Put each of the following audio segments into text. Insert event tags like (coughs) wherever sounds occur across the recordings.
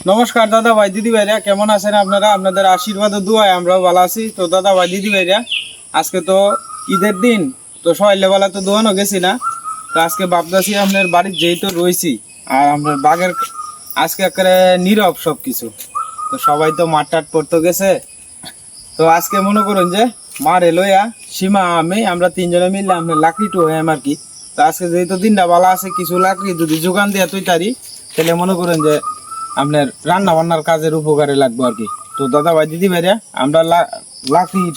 নমস্কার দাদা ভাই, দিদি ভাইরা, কেমন আছেন আপনারা? আপনাদের আশীর্বাদ ও আমরাও ভালো আছি। তো দাদা ভাই, দিদি ভাইরা, আজকে তো ঈদের দিন, তো সকালবেলা তো দোয়ানো গেছি না। তো আজকে ভাবতেছি আপনার বাড়ির যেহেতু রয়েছি, আর আপনার বাঘের আজকে একেবারে নীরব সব কিছু তো সবাই তো মাঠ টাট পড়তে গেছে। তো আজকে মনে করুন যে, মার এলোয়া সীমা, আমি, আমরা তিনজনে মিললে আপনার লাকড়িটু হয়ে আর কি। তো আজকে যেহেতু দিনটা ভালো আছে, কিছু লাকড়ি যদি যোগান দিয়ে তুই তারি তাহলে মনে করেন যে আপনার রান্না বান্নার কাজের উপকারে লাগবে আর কি। তো দাদা ভাই, দিদি ভাইরা, আমরা লা-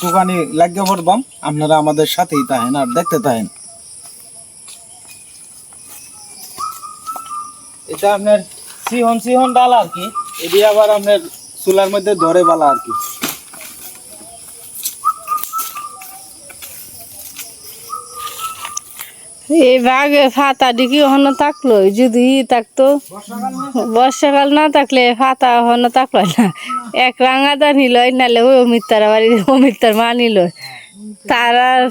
দোকানে লাগিয়ে পড়বাম আপনারা আমাদের সাথেই থাকেন আর দেখতে থাকেন। এটা আপনার সিহন সিহন ডাল আর কি, এটি আবার আপনার চুলার মধ্যে ধরে বালা আর কি। এই বাঘে ফাতা ডিকি হনো থাকল যদি থাকতো বর্ষাকাল না থাকলে ফাতা হনো থাকল না। এক রাঙাদা নিল নালে ওই অমিতার বাড়ি অমিতার মা নিল তার আর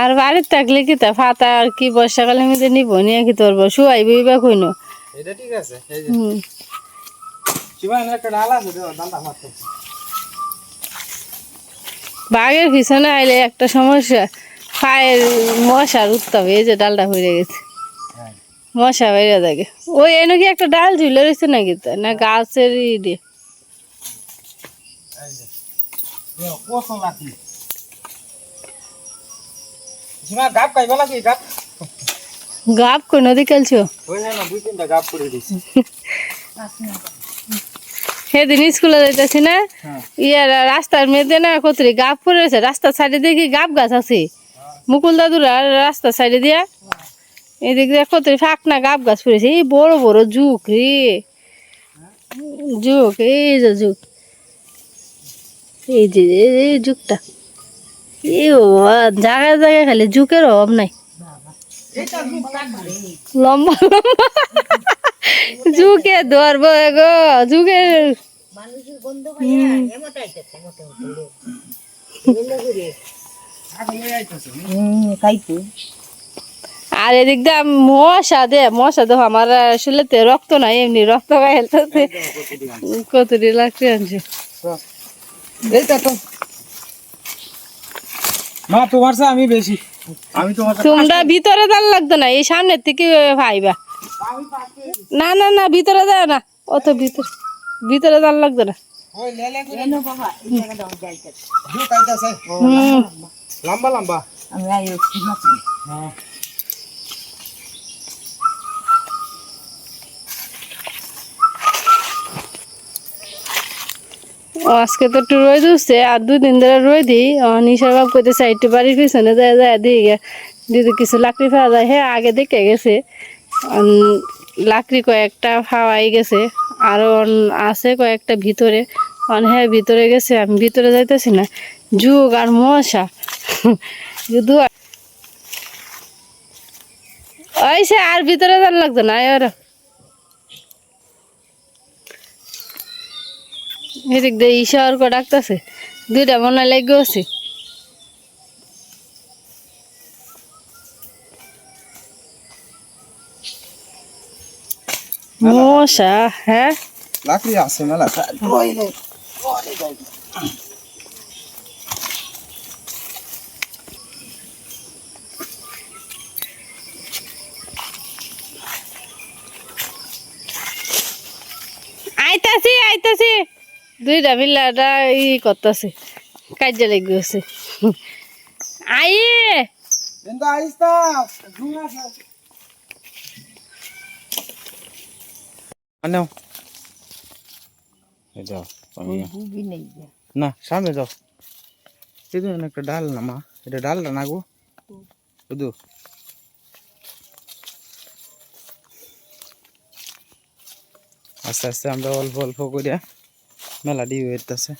আর বাড়ির থাকলে কি তা ফাতা আর কি বর্ষাকালের মধ্যে নিব নিয়ে কি তোর শুয়াই বইবা কইনো। এটা ঠিক আছে হুম। বাঘের পিছনে আইলে একটা সমস্যা পায়ের মশার উঠতে এই যে ডালটা হয়ে গেছে। হ্যাঁ। মশা বেড়ে থাকে। ওই এনে কি একটা ডাল ঝুলে রয়েছে নাকি তা? না গাছের ই দিয়ে গাপ কই নদী খেলছো? গাপ করে দিছি। (laughs) সেদিন স্কুলে যাইতেছি না হ্যাঁ। ইয়ার রাস্তার মেয়েতে না কতরি গাপ পড়ে রয়েছে রাস্তার সাইডে দেখি গাপ গাছ আছে? মুকুল দাদুর রাস্তার সাইডে দিয়া এদিক দিয়ে কতরি ফাঁকনা গাপ গাছ পড়েছে এই বড় বড় জুক রে। জুক এই যে জুক এই যে এই- জুকটা এই বাবা, জায়গায় জায়গায় খালি জুকের অভাব নাই। লম্বা লম্বা। জুকে ধরবো গো জুকের আর এদিক দিয়ে মশা দে মশা দেখো আমার আসলে তে রক্ত নাই এমনি রক্ত গায়ে হেলতেছে। কতটি লাগছে আনছে। মা তোমার আমি বেশি। আমি তোমার তোমরা ভিতরে দাল লাগতো না এই সামনের থেকে ভাইবা। না না না ভিতরে যায় না। অত ভিতরে ভিতরে দাল লাগতো না। লম্বা লম্বা। আজকে তো একটু রয়ে উঠছে আর দুদিন ধরে রোদ দিই নিশার বাপ করতেছে একটু বাড়ির পিছনে যায় যায় দিয়ে যদি কিছু লাকড়ি পাওয়া যায় হ্যাঁ আগে দেখে গেছে। লাকড়ি কয়েকটা হাওয়াই গেছে আরও আছে কয়েকটা ভিতরে। অন হ্যাঁ ভিতরে গেছে, আমি ভিতরে যাইতেছি না। যুগ আর মশা। (laughs) শুধু ওই সে আর ভিতরে যান লাগতো না এবার এদিক দিয়ে ঈশ্বর করে ডাকতেছে। দুইটা মনে লেগে আছে মশা হ্যাঁ? লাকড়ি আছে মেলা আইতাছি আইতাছি। দুইটা পিল্লাটা ই করতেছে কাজে লেগে আছে আইয়ে! কিন্তু আনো যাও না সামনে যাও। ধরুন একটা ডাল না মা এটা ডালটা না গো শুধু আস্তে আস্তে আমরা অল্প অল্প করে মেলা ডিউ হইতেছে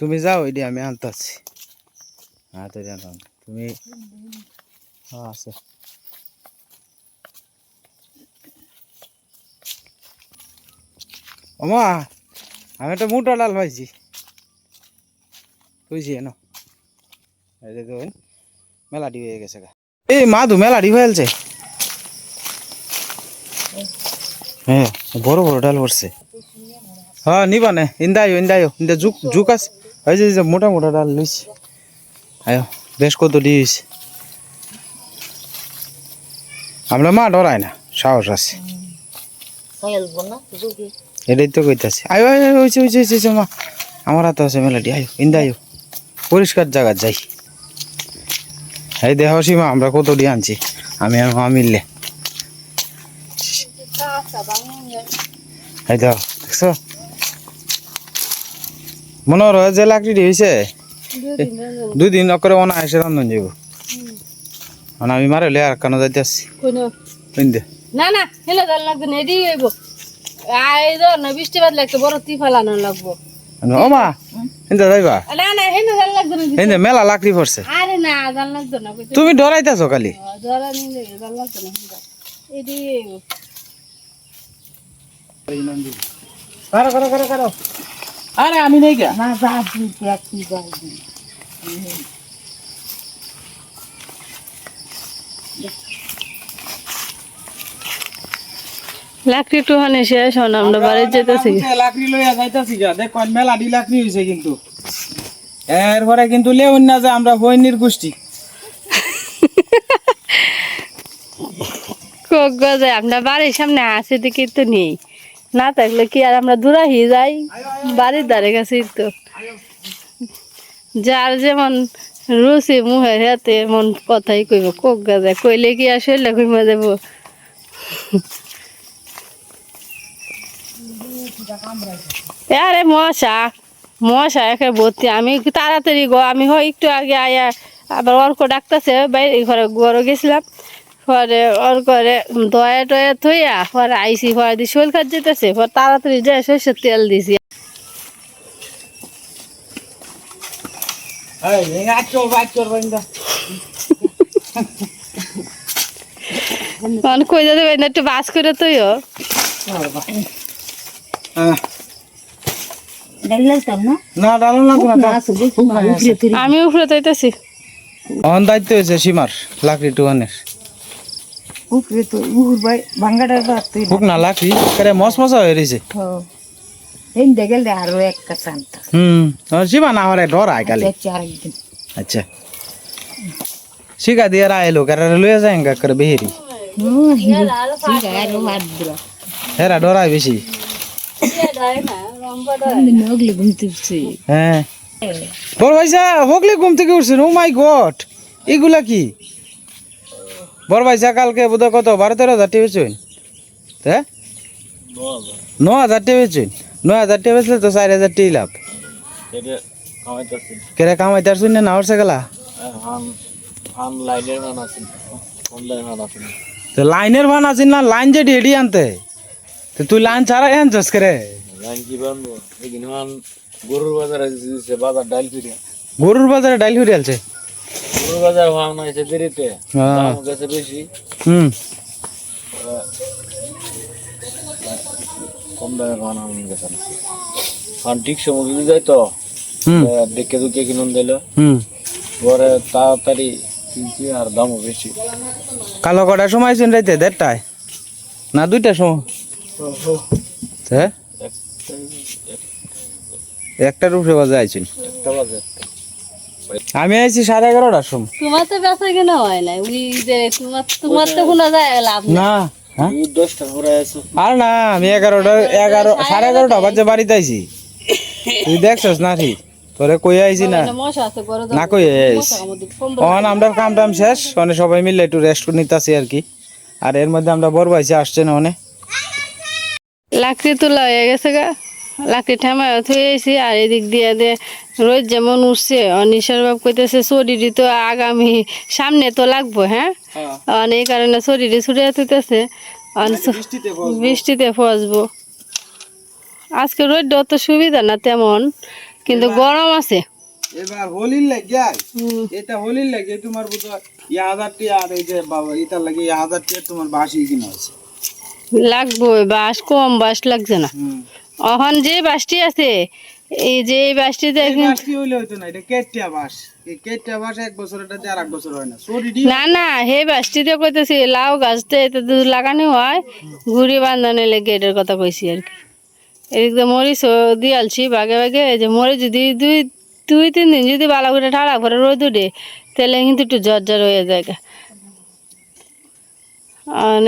তুমি যাও এটি আমি আনতাছি। হ্যাঁ তো তুমি আছে। ওমা আমি একটা মোটা ডাল পাইছি বুঝছি না এই যে দেখুন হয়ে গেছে গা এই মাধু মেলাডি হয়েছে হ্যাঁ বড় বড় ডাল পড়ছে হ্যাঁ নিবা নে ইন্দায়ো ইন্দায়ো ইন্দা জুক জুক আছে ওই যে মোটা মোটা ডাল লইছে আয়ো বেশ কত দিয়েছে আমরা মা ডরাই না সাহস আছে এটাই তো কইতাছি। আয়ো আয়ো হইছে হইছে হইছে মা। আমার হাতে আছে মেলাডি আয়ো ইন্দা আয়ো। পরিষ্কার জায়গা যাই। এই দেহ সীমা আমরা কত ডি আনছি? আমি আর মা মিললে। এই দেখ দেখছ? মনে হয় যে লাকড়ি হয়েছে দুই দিন করে অনা এসে রন্ধন যাব মানে আমি মারে আর কেন যাইতে আসছি। না না হেলে লাগবে না না বৃষ্টি বাদলে একটা বড় তি ফেলানো লাগবো। ও মা এনতে যাইবা? না না হেলে জাল লাগবে না এনতে মেলা লাকড়ি পড়ছে আরে না জাল না তুমি ডরাইতেছো খালি? ধরা নিলে জাল লাগবে না এডি হইব কারও কারও কারও কারও। আরে আমি নেই গা। না যা দিতে একই যাই লাকড়ি টুহানে শেষ হন আমরা বাড়ি যেতেছি। লাকড়ি লইয়া যাইতাছি গা। দেখ কোন মেলা ডি লাকড়ি হইছে কিন্তু। এরপরে কিন্তু লেউন না যে আমরা হইনির গোষ্ঠী। কোক গজে আমরা বাড়ির সামনে আসে দেখি তো নেই। না থাকলে কি আর আমরা দূরাহি যাই? বাড়ির ধারে কাছেই তো। যার যেমন রুচি মুহে হাতে মন কথাই কইব কোক গাজা কইলে কি আসলে কইমা যাব আরে মশা মশা একে ভর্তি। আমি তাড়াতাড়ি গো আমি হয় একটু আগে আয়া আবার অর্ক ডাকতেছে বাইরে ঘরে ঘরে গেছিলাম। পরে ওর করে দয়া টয়া থইয়া পরে আইসি পরে দিয়ে শোল খাত যেতেছে পরে তাড়াতাড়ি যায় সরষের তেল দিছি। কই যাতে একটু বাস করে তৈও আমি উপরে তৈতেছি অন দায়িত্ব হয়েছে সীমার লাকড়ি টুয়ানের উপরে তো উহুর ভাই ভাঙ্গাটা তুই হোক না লাকড়ি করে মস মশা হয়ে রয়েছে। এই দেখেল আরও এক কাঁচান্ত হুম আর সীমা না হরে ডর আয় কালি। আচ্ছা শিখা দিয়ে রায় লোক আর যায় গা করে বেহেরি। হুম ঠিক আরও বাদ হেরা ডরায় বেশি। (laughs) হ্যাঁ। বড় ঘুম থেকে উঠছেন ও মাই গড। এগুলা কি? বড় কালকে বোধ কত বারো তেরো হাজার টিভি চইন হ্যাঁ ন হাজার ন হাজার টিভি বেচলে তো চার হাজার টিভি লাভ। কেরে কামাইতে আর না তো লাইনের ভান আছে না লাইন যে রেডি আনতে? তো তুই লাইন ছাড়া আনছস করে গরুর বাজারে দিছে বাজার ডাল ফিরে গরুর বাজারে ডাইল হয়ে আলছে? গরুর বাজার ভাঙ হয়েছে দেরিতে হ্যাঁ। দাম গেছে বেশি। হুম। কম দামে আমি গেছে না। কারণ ঠিক সময় যদি যাই তো দেখে দুকে কিনুন দিল। হুম। পরে তাড়াতাড়ি কিনছি আর দামও বেশি। কালো কটার সময় আইছেন রাইতে? দেড়টায়? না দুইটার সময়? হ্যাঁ একটার উপরে বাজে আইছেন একটা আমি আইছি সাড়ে এগারোটার সময়। তোমার তো বেচা কেনা হয় না ওই যে তোমার তোমার তো কোনো যায় লাভ না হ্যাঁ? আর না আমি এগারোটা এগারো সাড়ে এগারোটা বাজে বাড়িতে আইছি। তুই দেখছস না ঠিক? তোরে কই আইছি না? না মশা আছে কই আইছি। অন আমরা কাম টাম শেষ। অনেক সবাই মিলে একটু রেস্ট করে নিতেছি আর কি। আর এর মধ্যে আমরা বড় ভাইছি আসছে না অনেক লাকড়ি তোলা হয়ে গেছে গা। লাকড়ি ঠামায় থুয়ে আইছি আর এদিক দিয়ে দিয়ে রোজ যেমন উঠছে অনিশার বাপ কইতেছে শরীরই তো আগামী সামনে তো লাগবো হ্যাঁ? আর এই কারণে শরীরে ছুটে তুইতেছে বৃষ্টিতে ফসবো। আজকে রোদ অত সুবিধা না তেমন কিন্তু গরম আছে। এবার হোলির লাগে এটা হোলির লাগে তোমার বুঝো ইয়া হাজার টিয়া আর এই যে বাবা এটার লাগে ইয়া হাজার টিয়া তোমার বাসি কিনা আছে লাগবো বাস কম বাস লাগছে না। এখন যে বাসটি আছে এই যে এই হইলে হইতো না এটা কেটিয়া বাঁশ। এই কেটিয়া বাঁশ এক বছর এটা আর এক বছর হয় না। না হে বাসটিতে কইতেছি লাউ গাছতে এটা তো লাগানো হয়। ঘুড়ি বান্ধানো লেগে এটার কথা কইছি আর কি। এদিক দিয়ে মরিচ দিয়ালছি বাগে বাগে এই যে মরিচ যদি দুই দুই তিন দিন যদি ভালো করে ঠাড়া করে রোদ উঠে তাহলে কিন্তু একটু জ্বর জ্বর হয়ে যায়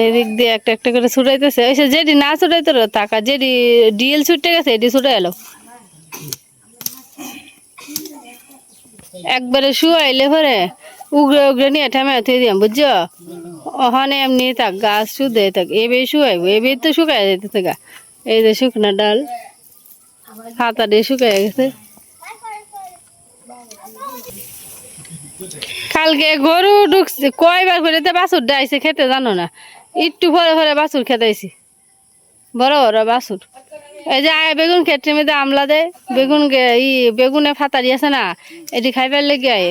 এদিক দিয়ে একটা একটা করে ছুটাইতেছে। ওই যেটি না ছুটাইতে টাকা যেটি ডিএল ছুটে গেছে এটি ছুটে এলো। একবারে শুয়াইলে পরে উগরে উগরে নিয়ে ঠামে থুই দিয়াম, বুঝছ? ওখানে এমনি থাক গাছ শুধে থাক এবে শুকাইবো এবে তো শুকাই যেতে থাকা এই যে শুকনা ডাল হাতা দিয়ে শুকাই গেছে। কালকে গরু ঢুকছে, কয়বার করে তো বাছুর ডাইছে খেতে জানো না। একটু ভরে ভরে বাছুর খেতাইছি বড় বড় বাছুর। এই যে আয় বেগুন ক্ষেত্রে মধ্যে আমলা দেয় বেগুন ই বেগুনে ফাতারি আছে না, এটি খাইবার লেগে আয়।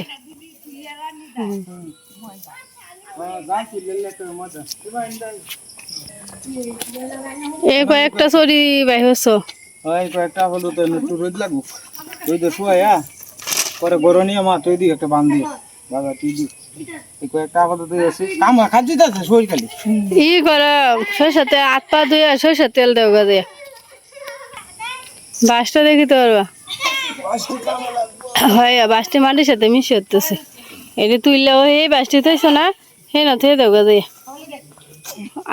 এই কয়েকটা চরি বাই হচ্ছ কয়েকটা হলো তো রোদ লাগুক। পরে গরম নিয়ে মা তুই দি একটা বান দি বাবা তুই দি ই করে সরষেতে হাত পা ধুয়ে সরষের তেল দিয়ে। বাসটা পারবা? হয় বাসটি মাটির সাথে মিশে হতেছে এটি তুললে ও এই বাসটি থইছো না হে না থয়ে দেও দিয়ে।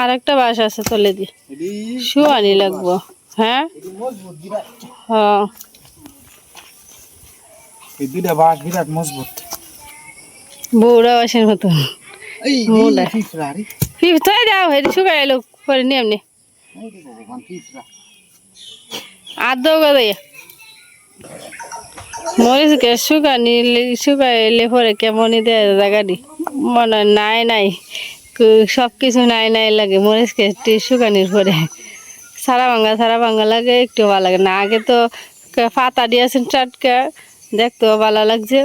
আর একটা বাস আছে তলে দিয়ে। শুয়ানি লাগবো। হ্যাঁ? হ্যাঁ এই দুইটা বাস বিরাট মজবুত। বউরা বাসের মতো। ফিফ দাও হেরি শুকাই এলো নি। এমনি আর দাও গা দিয়ে মরিচ কে শুকানি শুকাইলে পরে কেমনই দেয় জায়গাটি মনে নাই নাই সব কিছু নাই নাই লাগে মরিচ কে শুকানির পরে। সারা ভাঙ্গা সারা ভাঙ্গা লাগে একটু ভালো লাগে। না আগে তো পাতা দিয়েছেন টাটকা দেখতেও ভালো লাগছে।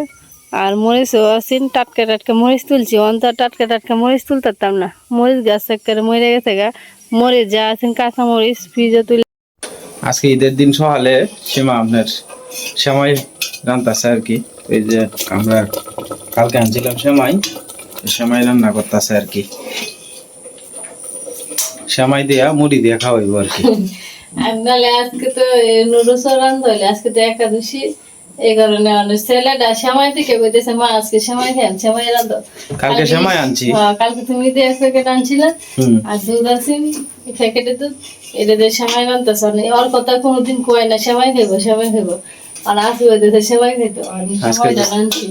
আর মরিচও আছেন টাটকা টাটকা মরিচ তুলছি। অন্তর টাটকা টাটকা মরিচ তুলতাম না। মরিচ গাছ একেবারে মরে গেছে গা। মরিচ যা আছেন কাঁচা মরিচ ফ্রিজে তুলে আজকে ঈদের দিন সকালে সীমা আপনার সেমাই রান্তাছে আর কি। এই যে আমরা কালকে আনছিলাম সেমাই তো সেমাই রান্না করতেছে আর কি। সেমাই দিয়া মুড়ি দিয়া খাওয়াইবো আর কি। (laughs) আজকে তো নুডলস রান্ধতে হলে আজকে তো একাদশী। এই কারণে অনেক ছেলেটা থেকে মা আজকে খান রান্ধো কালকে সেমাই আনছি? হ্যাঁ, কালকে তুমি দিয়ে এক প্যাকেট আনছিলে আর দুধ আছে প্যাকেটে দুধ এটা দিয়ে রান্ধতেছ ওর কথা কোনোদিন কয় না সেমাই খাইবো সেমাই খাইবো। আর আজকে খাইতো। আমি আজকে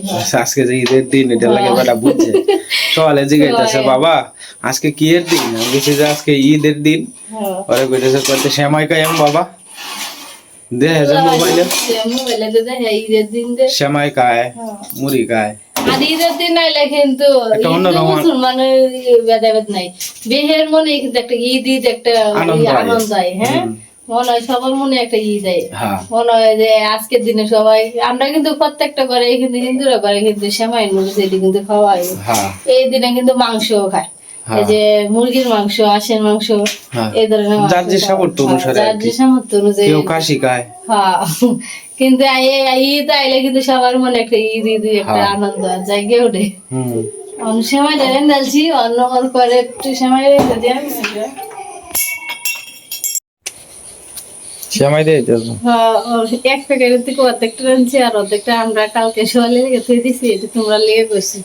হ্যাঁ। যে ঈদের দিন এটা লাগে বেটা বুঝছে। (laughs) সকালে জিগাইতেছে বাবা আজকে কি এর দিন? আমি বলছি যে আজকে ঈদের দিন। হ্যাঁ। পরে কইতেছে কইতে বাবা। দে যে মোবাইলে? মোবাইলে তো দেখে ঈদের দিন দে সেমাই খায় হ্যাঁ। মুড়ি খায়। আর ঈদের দিন আইলে কিন্তু মুসলমানের ভেদাভেদ নাই। বিহের মনে কিন্তু একটা ঈদ ঈদ একটা আনন্দ হয়। হ্যাঁ মনে হয় সবার মনে একটা ঈদ হয়। মনে হয় যে আজকের দিনে সবাই আমরা কিন্তু প্রত্যেকটা করে কিন্তু হিন্দুরা করে কিন্তু সেমাই এটি কিন্তু খাওয়াই হ্যাঁ। এই দিনে কিন্তু মাংসও খায়। এই যে মুরগির মাংস হাঁসের মাংস হ্যাঁ। এই ধরনের যার যে সামর্থ্য অনুসারে যার যে সামর্থ্য অনুযায়ী কেউ কাশি খায়। হ্যাঁ। (laughs) কিন্তু ঈদ আইলে কিন্তু সবার মনে একটা ঈদ ঈদ একটা হ্যাঁ। আনন্দ জায়গা ওঠে। অন্য সময় জানেন ডালছি অন্য করে একটু সময় রেখে দিয়ে সেমাই দিয়ে দিতেছ হ্যাঁ, এক প্যাকেটের থেকে অর্ধেকটা রাঁধছি আর অর্ধেকটা আমরা কালকে সকালে রেখে দিয়ে দিছি এটা তোমরা লিয়ে করছি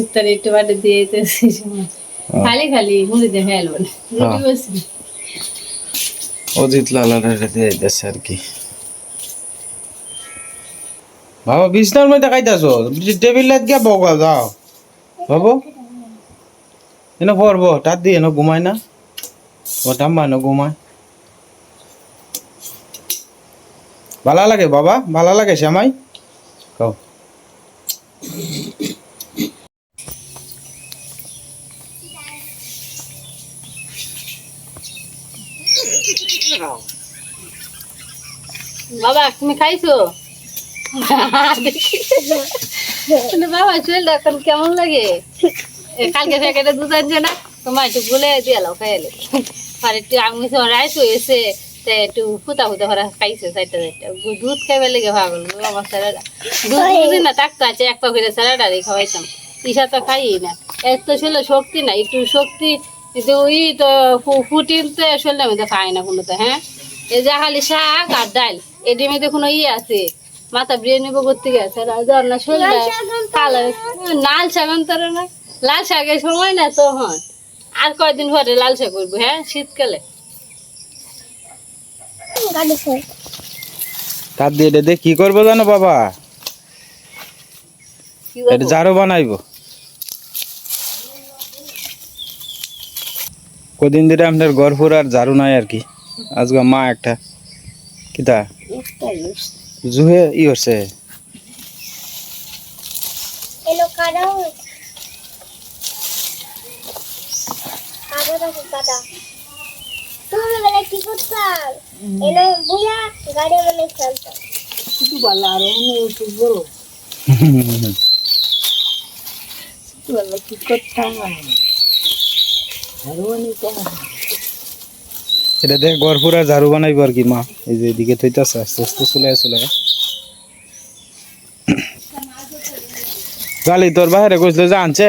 ইফতারে একটু বাটে দিয়ে দিতেছি খালি খালি মুড়ি দেখে এলো না। রুটি বসি অজিত লালার দিয়ে দিতেছে আর কি। বাবা বিছনার মধ্যে খাইতেছ? টেবিল লাইট গিয়া বগা যাও। বাবু এনে পড়ব তার দিয়ে এনে ঘুমায় না? ও টাম্মা এনে ঘুমায়। ভালো লাগে বাবা? ভালো লাগে শ্যামাই? খাও। বাবা তুমি খাইছো? বাবা শরীরটা এখন কেমন লাগে? কালকে প্যাকেটে দুধ আনছে না। তোমার একটু গুলে দিয়ে এলো খাইলে আর একটু আমি হয়েছে তে একটু ফুটা ভরা খাইছে চারটা চারটা। দুধ খাইবার লেগে আমার স্যালাডা। দুধ বুঝি না তাকতো আছে এক পা করে দিয়ে খাওয়াইতাম। ইসা তো খাই না। এত তো ছিল শক্তি না একটু শক্তি কিন্তু ওই তো ফুটিন তো শরীরের মধ্যে খাই না কোনো তো হ্যাঁ? এই যে খালি শাক আর ডাল। এটির মধ্যে কোনো ইয়ে আছে। মাথা বিরিয়ানি নিবো করতে গেছে। আর না কালো লাল শাক অন্তরে না। লাল শাকের সময় না তো হন আর কয়দিন পরে লাল শাক করব হ্যাঁ? শীতকালে। তার দিয়ে এটা দিয়ে কি করব জানো বাবা? এটা? জারো বানাইবো। কদিন ধরে আপনার ফুর আর ঝাড়ু নাই আর কি। আজকে মা একটা। কিতা? জুহে ই হচ্ছে এলো কাদাও কাদা দেখো কাদা? তুমি বেলা কি করতাম? এলো বুয়া গাড়ি মানে চলতো এটা দেখ আর ঝাড়ু বানাইবো আর কি মা। এই যে এদিকে থইতাছে আস্তে আস্তে চলে চলে গালি তোর বাইরে কইছিল যে আনছে?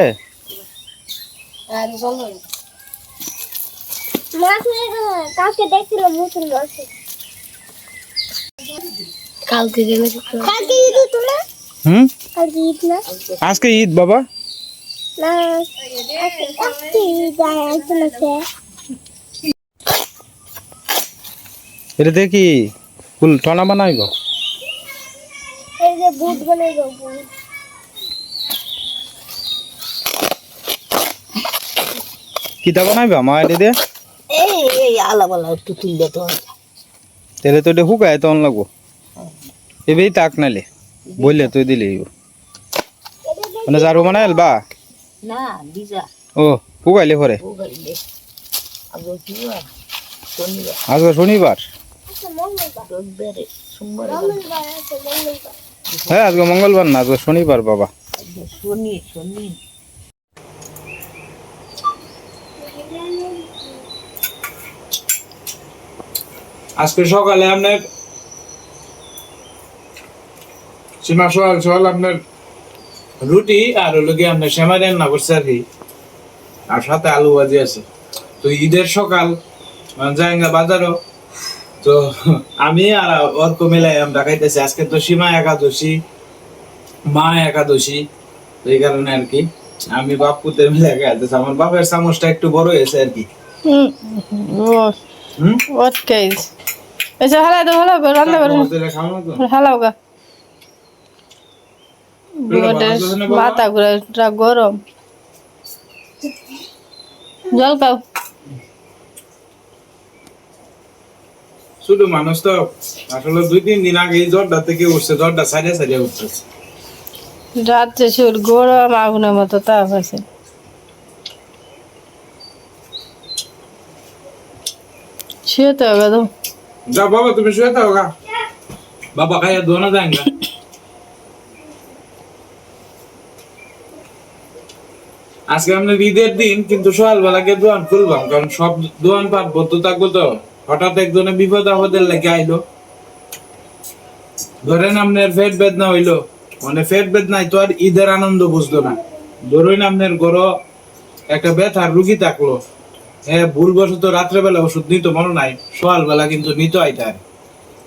আজকে ঈদ বাবা? না আজকে আজকে ঈদ এটা দেখি ফুল টনা বানাইবো? এই যে বুট বলে যাব কিতা বানাইবা মা এটা দিয়ে? এই এই একটু তুললে তো। তাহলে তো এটা হুকায় তখন লাগবো। এবেই তাক নালে বললে তুই দিলে মানে ঝাড়ু বানাইল বা না বিজা ও হুকাইলে কি হয় আজকে শনিবার? হ্যাঁ আজকে মঙ্গলবার না আজকে শনিবার বাবা। শনি শনি। আজকে সকালে আপনার সীমা সকাল সকাল আপনার রুটি আর হলো কি আপনার সেমাই রান্না করছে আর কি। আর সাথে আলু ভাজি আছে। তো ঈদের সকাল জায়গা বাজারও তো আমি আর অর্ক মিলাই আমরা খাইতেছি আজকে তো সীমা একাদশী মা একাদশী এই কারণে আর কি। আমি বাপুতে মিলে খাইতেছি। আমার বাপের চামচটা একটু বড় হয়েছে আর কি। What case? এসে হালাই রান্না করে? হালাও গা। মাথা ঘুরে গরম। জল খাও। শুধু মানুষ তো আসলে দুই তিন দিন আগে জ্বরটা থেকে উঠছে জ্বরটা সারিয়া সারিয়া উঠতেছে। রাত্রে শুর গরম আগুনের মতো তাপ আছে। শুয়ে হবে তো যা বাবা তুমি শুয়ে থাকো গা। বাবা খাইয়া দোনা দেন গা আজকে আমরা ঈদের দিন কিন্তু সকালবেলাকে দোয়ান খুলবাম কারণ সব দোয়ান পাট বদ্ধ থাকব তো। হঠাৎ একজনে বিপদ আপদের লেগে আইলো। ধরেন আপনার পেট বেদনা হইল। মানে পেট বেদনায় তো আর ঈদের আনন্দ বুঝলো না। ধরুন আপনার গড় একটা ব্যথার রুগী থাকল। হ্যাঁ ভুলবশত রাত্রেবেলা ওষুধ নিত, মনে নাই। সকালবেলা কিন্তু নিত আইতার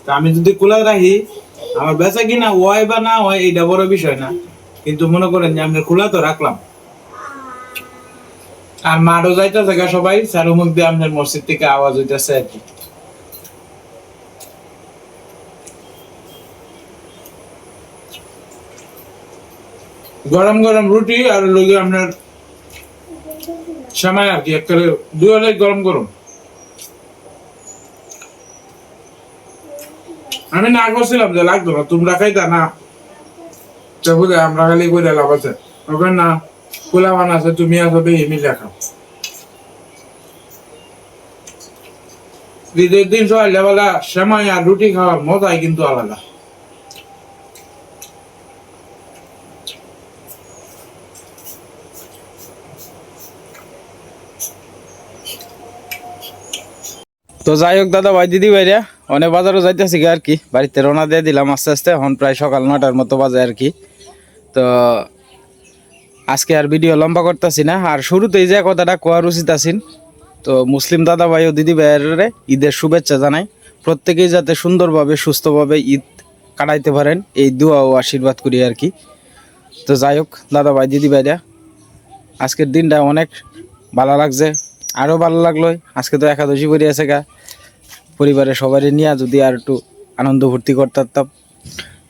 তা আমি যদি কুলা রাখি, আমার বেচা কিনা হয় বা না হয় এটা বড় বিষয় না। কিন্তু মনে করেন যে আমি খোলা তো রাখলাম। আর মাঠও যাইতেছে গা সবাই চারুমুখ দিয়ে আপনার মসজিদ থেকে আওয়াজ হইতেছে আর কি। গরম গরম রুটি আর লগে আপনার সময় আর কি একটা দুই অনেক গরম গরম। আমি না করছিলাম যে লাগতো না, তোমরা খাইতা না। আমরা খালি করে লাভ আছে। ওখানে না আছে, তুমি ঈদের দিন সেমাই আর রুটি খাওয়ার মজাই কিন্তু আলাদা। তো যাই হোক দাদা ভাই, দিদি ভাইরা, অনেক বাজারও যাইতেছি আর কি। বাড়িতে রওনা দিয়ে দিলাম আস্তে আস্তে, এখন প্রায় সকাল নটার মতো বাজে আর কি। তো আজকে আর ভিডিও লম্বা করতেছি না, আর শুরুতেই যে কথাটা কোয়ার উচিত আছেন, তো মুসলিম দাদা ভাই ও দিদি ভাইয়ের ঈদের শুভেচ্ছা জানাই। প্রত্যেকেই যাতে সুন্দরভাবে, সুস্থভাবে ঈদ কাটাইতে পারেন, এই দোয়া ও আশীর্বাদ করি আর কি। তো যাই হোক, দাদা ভাই, দিদি ভাইরা, আজকের দিনটা অনেক ভালো লাগছে আরও ভালো লাগল। আজকে তো একাদশী পড়ে আছে গা, পরিবারের সবারই নিয়ে যদি আর একটু আনন্দ ভর্তি করতে পারতাম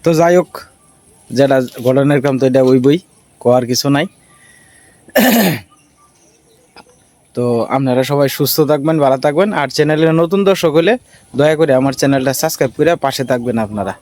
তো যাই হোক, যেটা ঘটনার কাম তো এটা ওই বই। কোয়ার কিছু নাই। (coughs) তো আপনারা সবাই সুস্থ থাকবেন, ভালো থাকবেন। আর চ্যানেলের নতুন দর্শক হলে দয়া করে আমার চ্যানেলটা সাবস্ক্রাইব করে পাশে থাকবেন আপনারা।